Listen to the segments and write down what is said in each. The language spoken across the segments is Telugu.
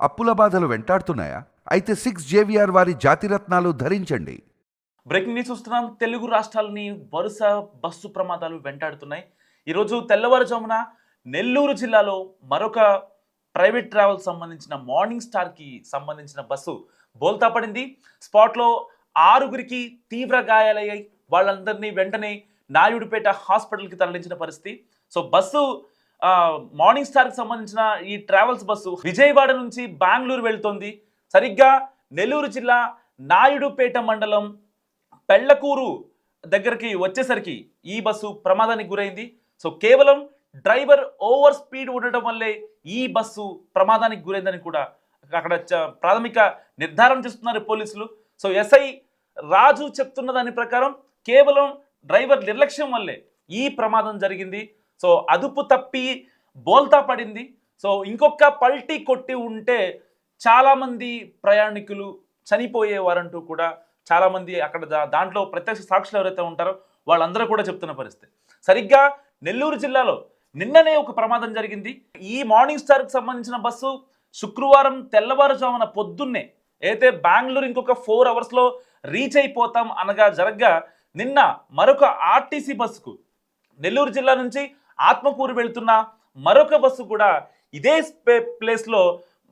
అప్పుల బాధలు వెంటాడుతున్నాయా? అయితే సిక్స్ జేవిఆర్ వారి జాతిరత్నాలు ధరించండి. బ్రేకింగ్ న్యూస్ చూస్తున్నాం. తెలుగు రాష్ట్రాలని వరుస బస్సు ప్రమాదాలు వెంటాడుతున్నాయి. ఈరోజు తెల్లవారుజామున నెల్లూరు జిల్లాలో మరొక ప్రైవేట్ ట్రావెల్ సంబంధించిన మార్నింగ్ స్టార్కి సంబంధించిన బస్సు బోల్తా పడింది. స్పాట్లో ఆరుగురికి తీవ్ర గాయాలయ్యాయి. వాళ్ళందరినీ వెంటనే నాయుడుపేట హాస్పిటల్కి తరలించిన పరిస్థితి. సో బస్సు మార్నింగ్ స్టార్కి సంబంధించిన ఈ ట్రావెల్స్ బస్సు విజయవాడ నుంచి బెంగళూరు వెళ్తోంది. సరిగ్గా నెల్లూరు జిల్లా నాయుడుపేట మండలం పెళ్ళకూరు దగ్గరికి వచ్చేసరికి ఈ బస్సు ప్రమాదానికి గురైంది. సో కేవలం డ్రైవర్ ఓవర్ స్పీడ్ ఉండటం వల్లే ఈ బస్సు ప్రమాదానికి గురైందని కూడా అక్కడ ప్రాథమిక నిర్ధారణ చేస్తున్నారు పోలీసులు. సో ఎస్ఐ రాజు చెప్తున్న దాని ప్రకారం కేవలం డ్రైవర్ నిర్లక్ష్యం వల్లే ఈ ప్రమాదం జరిగింది. సో అదుపు తప్పి బోల్తా పడింది. సో ఇంకొక పల్టీ కొట్టి ఉంటే చాలామంది ప్రయాణికులు చనిపోయేవారంటూ కూడా చాలామంది అక్కడ దాంట్లో ప్రత్యక్ష సాక్షులు ఎవరైతే ఉంటారో వాళ్ళందరూ కూడా చెప్తున్న పరిస్థితి. సరిగ్గా నెల్లూరు జిల్లాలో నిన్ననే ఒక ప్రమాదం జరిగింది. ఈ మార్నింగ్ స్టార్కి సంబంధించిన బస్సు శుక్రవారం తెల్లవారుజామున పొద్దున్నే అయితే బెంగళూరు ఇంకొక ఫోర్ అవర్స్లో రీచ్ అయిపోతాం అనగా జరగ్గా నిన్న మరొక ఆర్టీసీ బస్సుకు నెల్లూరు జిల్లా నుంచి ఆత్మకూరు వెళుతున్న మరొక బస్సు కూడా ఇదే ప్లేస్లో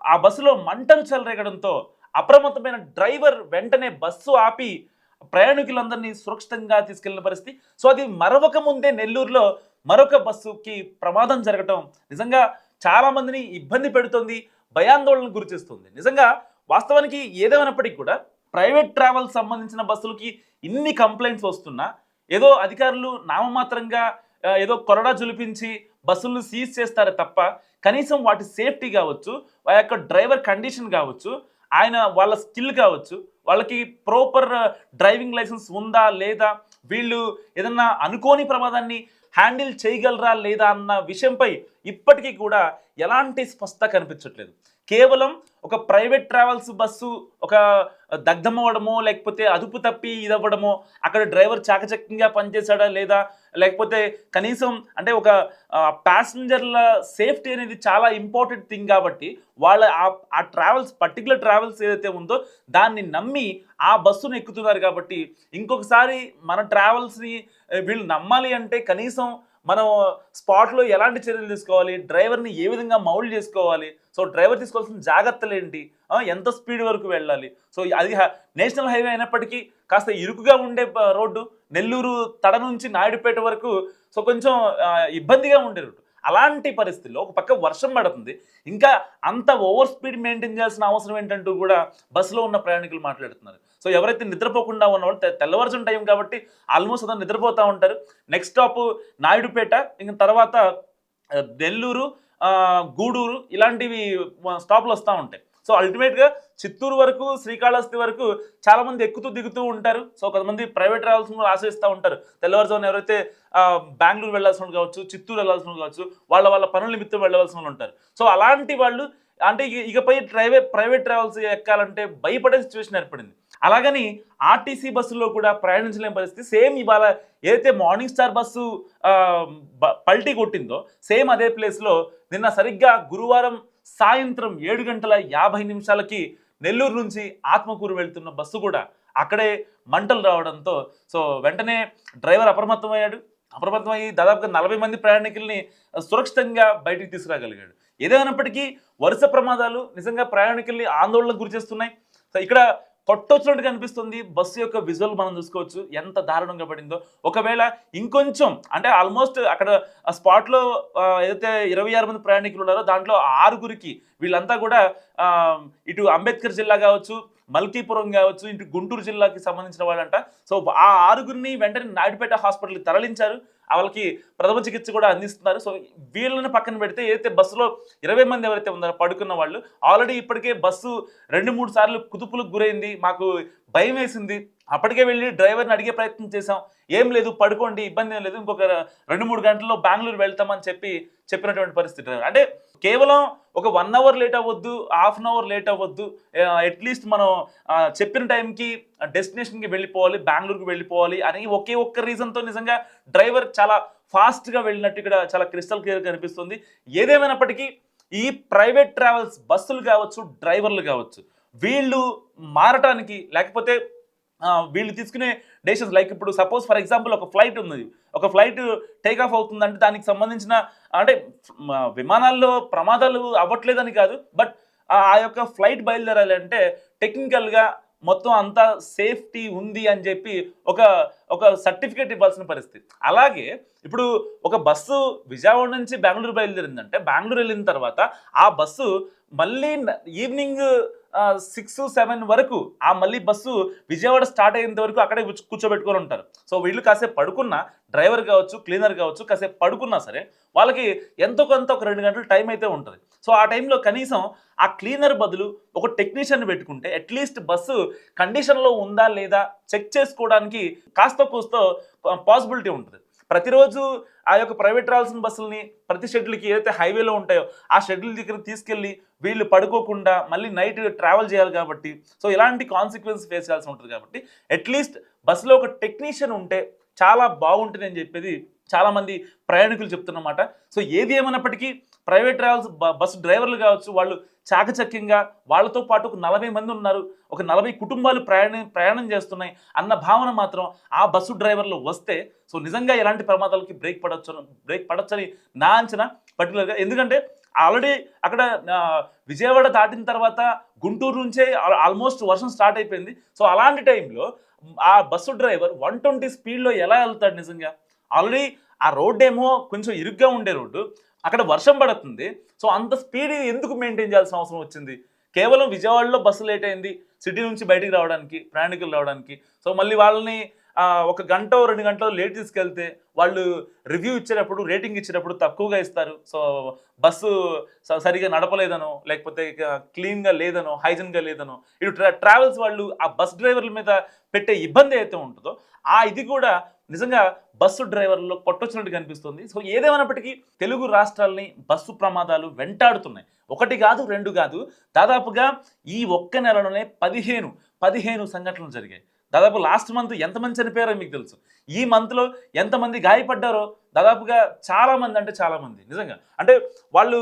ఆ బస్సులో మంటలు చెలరేగడంతో అప్రమత్తమైన డ్రైవర్ వెంటనే బస్సు ఆపి ప్రయాణికులందరినీ సురక్షితంగా తీసుకెళ్ళిన పరిస్థితి. సో అది మరొక ముందే నెల్లూరులో మరొక బస్సుకి ప్రమాదం జరగటం నిజంగా చాలా మందిని ఇబ్బంది పెడుతుంది భయాందోళనకు గురి చేస్తుంది. నిజంగా వాస్తవానికి ఏదేమైనప్పటికీ కూడా ప్రైవేట్ ట్రావెల్ సంబంధించిన బస్సులకి ఇన్ని కంప్లైంట్స్ వస్తున్నా ఏదో అధికారులు నామమాత్రంగా ఏదో కొరడా జులిపించి బస్సులను సీజ్ చేస్తారు తప్ప కనీసం వాటి సేఫ్టీ కావచ్చు ఆ యొక్క డ్రైవర్ కండిషన్ కావచ్చు ఆయన వాళ్ళ స్కిల్ కావచ్చు వాళ్ళకి ప్రాపర్ డ్రైవింగ్ లైసెన్స్ ఉందా లేదా వీళ్ళు ఏదన్నా అనుకోని ప్రమాదాన్ని హ్యాండిల్ చేయగలరా లేదా అన్న విషయంపై ఇప్పటికీ కూడా ఎలాంటి స్పష్టత కనిపించట్లేదు. కేవలం ఒక ప్రైవేట్ ట్రావెల్స్ బస్సు ఒక దగ్ధమవ్వడమో లేకపోతే అదుపు తప్పి ఇదవ్వడమో అక్కడ డ్రైవర్ చాకచక్యంగా పనిచేశాడా లేదా లేకపోతే కనీసం అంటే ఒక ప్యాసింజర్ల సేఫ్టీ అనేది చాలా ఇంపార్టెంట్ థింగ్ కాబట్టి వాళ్ళ ఆ ట్రావెల్స్ పర్టికులర్ ట్రావెల్స్ ఏదైతే ఉందో దాన్ని నమ్మి ఆ బస్సును ఎక్కుతున్నారు కాబట్టి ఇంకొకసారి మన ట్రావెల్స్ని వీళ్ళు నమ్మాలి అంటే కనీసం మనం స్పాట్లో ఎలాంటి చర్యలు తీసుకోవాలి? డ్రైవర్ని ఏ విధంగా మౌల్డ్ చేసుకోవాలి? సో డ్రైవర్ తీసుకోవాల్సిన జాగ్రత్తలు ఏంటి? ఎంత స్పీడ్ వరకు వెళ్ళాలి? సో అది నేషనల్ హైవే అయినప్పటికీ కాస్త ఇరుకుగా ఉండే రోడ్డు నెల్లూరు తడ నుంచి నాయుడుపేట వరకు సో కొంచెం ఇబ్బందిగా ఉండే రోడ్డు. అలాంటి పరిస్థితుల్లో ఒక పక్క వర్షం పడుతుంది. ఇంకా అంత ఓవర్ స్పీడ్ మెయింటైన్ చేయాల్సిన అవసరం ఏంటంటూ కూడా బస్సులో ఉన్న ప్రయాణికులు మాట్లాడుతున్నారు. సో ఎవరైతే నిద్రపోకుండా ఉన్నవాళ్ళు తె- టైం కాబట్టి ఆల్మోస్ట్ అతను నిద్రపోతూ ఉంటారు. నెక్స్ట్ స్టాప్ నాయుడుపేట ఇంక తర్వాత నెల్లూరు గూడూరు ఇలాంటివి స్టాప్లు వస్తూ ఉంటాయి. సో అల్టిమేట్గా చిత్తూరు వరకు శ్రీకాళహస్తి వరకు చాలా మంది ఎక్కుతూ దిగుతూ ఉంటారు. సో కొంతమంది ప్రైవేట్ ట్రావెల్స్ కూడా ఆశ్రయిస్తూ ఉంటారు. తెల్లవారుజామున ఎవరైతే బెంగళూరు వెళ్ళాల్సిన కావచ్చు చిత్తూరు వెళ్ళాల్సిన కావచ్చు వాళ్ళ వాళ్ళ పనుల నిమిత్తం వెళ్ళవలసిన వాళ్ళు ఉంటారు. సో అలాంటి వాళ్ళు అంటే ఇకపై ప్రైవేట్ ప్రైవేట్ ట్రావెల్స్ ఎక్కాలంటే భయపడే సిచ్యువేషన్ ఏర్పడింది. అలాగని ఆర్టీసీ బస్సులో కూడా ప్రయాణించలేని పరిస్థితి. సేమ్ ఇవాళ ఏదైతే మార్నింగ్ స్టార్ బస్సు పల్టీ కొట్టిందో సేమ్ అదే ప్లేస్లో నిన్న సరిగ్గా గురువారం సాయంత్రం ఏడు గంటల యాభై నిమిషాలకి నెల్లూరు నుంచి ఆత్మకూరు వెళ్తున్న బస్సు కూడా అక్కడే మంటలు రావడంతో సో వెంటనే డ్రైవర్ అప్రమత్తమయ్యాడు. అప్రమత్తమయ్యి దాదాపుగా నలభై మంది ప్రయాణికుల్ని సురక్షితంగా బయటికి తీసుకురాగలిగాడు. ఏదేమైనప్పటికీ వరుస ప్రమాదాలు నిజంగా ప్రయాణికుల్ని ఆందోళనకు గురి చేస్తున్నాయి. సో ఇక్కడ కొట్టొచ్చినట్టు కనిపిస్తుంది. బస్సు యొక్క విజువల్ మనం చూసుకోవచ్చు. ఎంత దారుణంగా పడిందో. ఒకవేళ ఇంకొంచెం అంటే ఆల్మోస్ట్ అక్కడ ఆ స్పాట్లో ఏదైతే ఇరవై ఆరు మంది ప్రయాణికులు ఉన్నారో దాంట్లో ఆరుగురికి వీళ్ళంతా కూడా ఇటు అంబేద్కర్ జిల్లా కావచ్చు మల్కీపురం కావచ్చు ఇటు గుంటూరు జిల్లాకి సంబంధించిన వాళ్ళంట. సో ఆ ఆరుగురిని వెంటనే నాయుడుపేట హాస్పిటల్కి తరలించారు. వాళ్ళకి ప్రథమ చికిత్స కూడా అందిస్తున్నారు. సో వీళ్ళని పక్కన పెడితే ఏదైతే బస్సులో ఇరవై మంది ఎవరైతే ఉన్నారో పడుకున్న వాళ్ళు ఆల్రెడీ ఇప్పటికే బస్సు రెండు మూడు సార్లు కుదుపులకు గురైంది. మాకు భయం వేసింది. అప్పటికే వెళ్ళి డ్రైవర్ని అడిగే ప్రయత్నం చేసాం ఏం లేదు పడుకోండి ఇబ్బంది ఏం లేదు ఇంకొక రెండు మూడు గంటల్లో బెంగళూరు వెళ్తామని చెప్పి చెప్పినటువంటి పరిస్థితి అంటే కేవలం ఒక వన్ అవర్ లేట్ అవ్వద్దు హాఫ్ అన్ అవర్ లేట్ అవ్వద్దు అట్లీస్ట్ మనం చెప్పిన టైంకి డెస్టినేషన్కి వెళ్ళిపోవాలి బెంగళూరుకి వెళ్ళిపోవాలి అని ఒకే ఒక్క రీజన్తో నిజంగా డ్రైవర్ చాలా ఫాస్ట్గా వెళ్ళినట్టు ఇక్కడ చాలా క్రిస్టల్ క్లియర్ కనిపిస్తుంది. ఏదేమైనప్పటికీ ఈ ప్రైవేట్ ట్రావెల్స్ బస్సులు కావచ్చు డ్రైవర్లు కావచ్చు వీళ్ళు మారటానికి లేకపోతే వీళ్ళు తీసుకునే డెసిషన్స్ లైక్ ఇప్పుడు సపోజ్ ఫర్ ఎగ్జాంపుల్ ఒక ఫ్లైట్ ఉంది ఒక ఫ్లైట్ టేక్ ఆఫ్ అవుతుందంటే దానికి సంబంధించిన అంటే విమానాల్లో ప్రమాదాలు అవ్వట్లేదని కాదు బట్ ఆ యొక్క ఫ్లైట్ బయలుదేరాలి అంటే టెక్నికల్గా మొత్తం అంతా సేఫ్టీ ఉంది అని చెప్పి ఒక ఒక సర్టిఫికేట్ ఇవ్వాల్సిన పరిస్థితి. అలాగే ఇప్పుడు ఒక బస్సు విజయవాడ నుంచి బెంగళూరు బయలుదేరిందంటే బెంగళూరు వెళ్ళిన తర్వాత ఆ బస్సు మళ్ళీ ఈవినింగ్ సిక్స్ సెవెన్ వరకు ఆ మళ్ళీ బస్సు విజయవాడ స్టార్ట్ అయ్యేంత వరకు అక్కడే కూర్చోబెట్టుకొని ఉంటారు. సో వీళ్ళు కాసేపు పడుకున్నా డ్రైవర్ కావచ్చు క్లీనర్ కావచ్చు కాసేపు పడుకున్నా సరే వాళ్ళకి ఎంతో కొంత ఒక రెండు గంటలు టైం అయితే ఉంటుంది. సో ఆ టైంలో కనీసం ఆ క్లీనర్ బదులు ఒక టెక్నీషియన్ పెట్టుకుంటే అట్లీస్ట్ బస్సు కండిషన్లో ఉందా లేదా చెక్ చేసుకోవడానికి కాస్త కూస్తో పాసిబిలిటీ ఉంటుంది. ప్రతిరోజు ఆ యొక్క ప్రైవేట్ రావాల్సిన బస్సులని ప్రతి షెడ్యూల్కి ఏదైతే హైవేలో ఉంటాయో ఆ షెడ్యూల్ దగ్గర తీసుకెళ్ళి వీళ్ళు పడుకోకుండా మళ్ళీ నైట్ ట్రావెల్ చేయాలి కాబట్టి సో ఇలాంటి కాన్సిక్వెన్స్ ఫేస్ చేయాల్సి ఉంటుంది కాబట్టి అట్లీస్ట్ బస్సులో ఒక టెక్నీషియన్ ఉంటే చాలా బాగుంటుంది అని చెప్పేది చాలామంది ప్రయాణికులు చెప్తున్నమాట. సో ఏది ఏమైనప్పటికీ ప్రైవేట్ ట్రావెల్స్ బస్సు డ్రైవర్లు కావచ్చు వాళ్ళు చాకచక్యంగా వాళ్ళతో పాటు ఒక నలభై మంది ఉన్నారు. ఒక నలభై కుటుంబాలు ప్రయాణం ప్రయాణం చేస్తున్నాయి అన్న భావన మాత్రం ఆ బస్సు డ్రైవర్లు వస్తే సో నిజంగా ఎలాంటి ప్రమాదాలకి బ్రేక్ పడవచ్చు బ్రేక్ పడొచ్చని నా అంచనా పర్టికులర్గా. ఎందుకంటే ఆల్రెడీ అక్కడ విజయవాడ దాటిన తర్వాత గుంటూరు నుంచే ఆల్మోస్ట్ వర్షం స్టార్ట్ అయిపోయింది. సో అలాంటి టైంలో ఆ బస్సు డ్రైవర్ వన్ ట్వంటీ స్పీడ్లో ఎలా వెళ్తాడు నిజంగా? ఆల్రెడీ ఆ రోడ్ ఏమో కొంచెం ఇరుగ్గా ఉండే రోడ్డు. అక్కడ వర్షం పడుతుంది. సో అంత స్పీడ్ ఎందుకు మెయింటైన్ చేయాల్సిన అవసరం వచ్చింది? కేవలం విజయవాడలో బస్సు లేట్ అయింది. సిటీ నుంచి బయటికి రావడానికి ప్రయాణికులు రావడానికి. సో మళ్ళీ వాళ్ళని ఒక గంట రెండు గంటలు లేట్ తీసుకెళ్తే వాళ్ళు రివ్యూ ఇచ్చేటప్పుడు రేటింగ్ ఇచ్చేటప్పుడు తక్కువగా ఇస్తారు. సో బస్సు స- సరిగా నడపలేదనో లేకపోతే క్లీన్గా లేదనో హైజీన్గా లేదనో ఇటు ట్రా ట్రావెల్స్ వాళ్ళు ఆ బస్ డ్రైవర్ల మీద పెట్టే ఇబ్బంది అయితే ఉంటుందో ఆ ఇది కూడా నిజంగా బస్సు డ్రైవర్లలో కొట్టొచ్చినట్టు కనిపిస్తుంది. సో ఏదేమైనప్పటికీ తెలుగు రాష్ట్రాలని బస్సు ప్రమాదాలు వెంటాడుతున్నాయి. ఒకటి కాదు రెండు కాదు. దాదాపుగా ఈ ఒక్క నెలలోనే పదిహేను పదిహేను సంఘటనలు జరిగాయి. దాదాపు లాస్ట్ మంత్ ఎంతమంది చనిపోయారో మీకు తెలుసు. ఈ మంత్లో ఎంతమంది గాయపడ్డారో దాదాపుగా చాలామంది అంటే చాలామంది నిజంగా. అంటే వాళ్ళు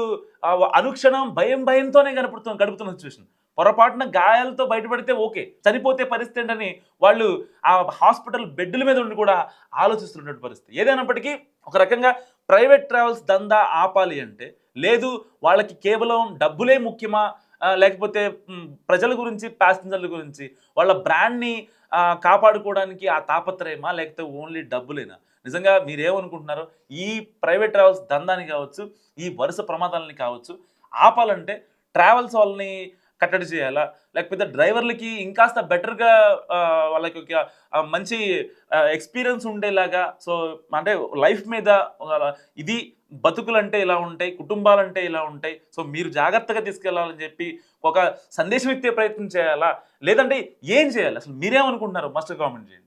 అనుక్షణం భయం భయంతోనే కనపడుతుంది గడుపుతున్న సిచ్యువేషన్ పొరపాటున గాయాలతో బయటపడితే ఓకే. చనిపోతే పరిస్థితి ఏంటని వాళ్ళు ఆ హాస్పిటల్ బెడ్ల మీద ఉండి కూడా ఆలోచిస్తున్నటువంటి పరిస్థితి. ఏదైనప్పటికీ ఒక రకంగా ప్రైవేట్ ట్రావెల్స్ దందా ఆపాలి అంటే లేదు వాళ్ళకి కేవలం డబ్బులే ముఖ్యమా లేకపోతే ప్రజల గురించి ప్యాసింజర్ల గురించి వాళ్ళ బ్రాండ్ని కాపాడుకోవడానికి ఆ తాపత్రయమా? లేకపోతే ఓన్లీ డబ్బులేనా? నిజంగా మీరేమనుకుంటున్నారో ఈ ప్రైవేట్ ట్రావెల్స్ దందాన్ని కావచ్చు ఈ వరుస ప్రమాదాలని కావచ్చు ఆపాలంటే ట్రావెల్స్ వాళ్ళని కట్టడి చేయాలా? లేకపోతే డ్రైవర్లకి ఇంకాస్త బెటర్గా వాళ్ళకి ఒక మంచి ఎక్స్పీరియన్స్ ఉండేలాగా సో అంటే లైఫ్ మీద ఇది బతుకులంటే ఇలా ఉంటాయి కుటుంబాలంటే ఇలా ఉంటాయి. సో మీరు జాగ్రత్తగా తీసుకెళ్ళాలని చెప్పి ఒక సందేశం ఇచ్చే ప్రయత్నం చేయాలా? లేదంటే ఏం చేయాలి? అసలు మీరేమనుకుంటున్నారు? మస్ట్ కామెంట్ చేయండి.